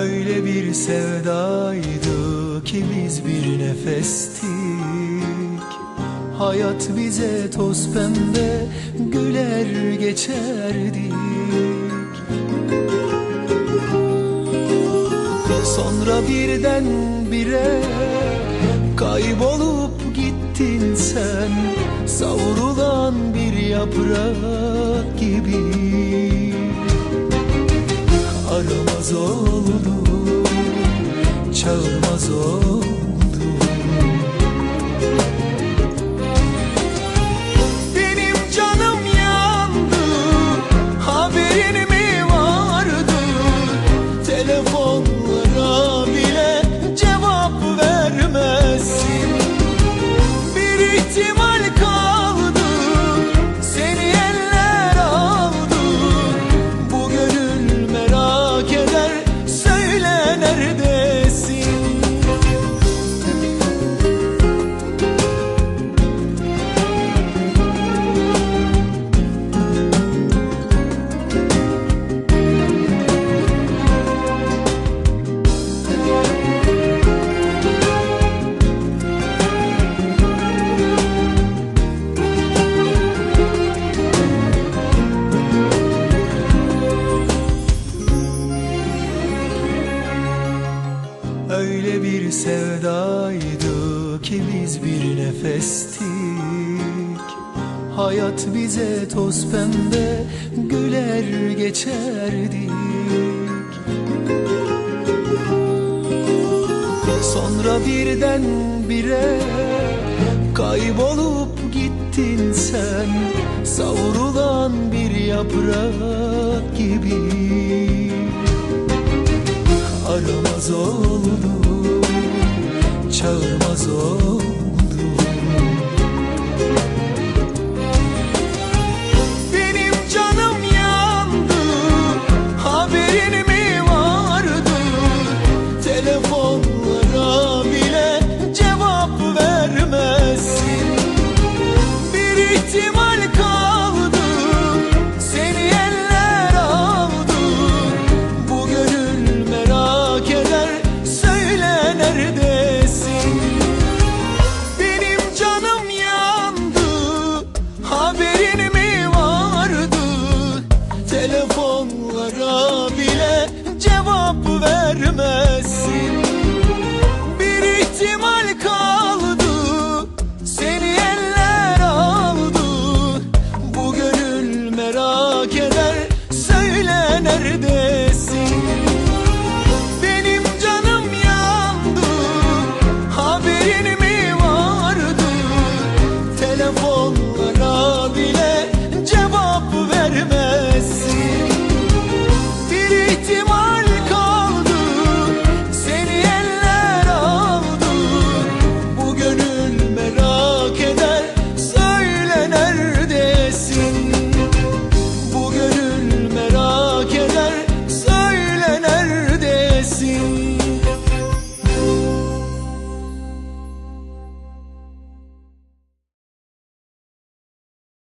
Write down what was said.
Öyle bir sevdaydı ki biz bir nefestik. Hayat bize toz pembe güler geçerdik Sonra birden bire kaybolup gittin sen Savrulan bir yaprak gibi Aramaz oldum, sevdaydı ki biz bir nefestik. Hayat bize toz pembe güler geçerdik Sonra birden bire kaybolup gittin sen Savrulan bir yaprak gibi. Aramaz oldum verme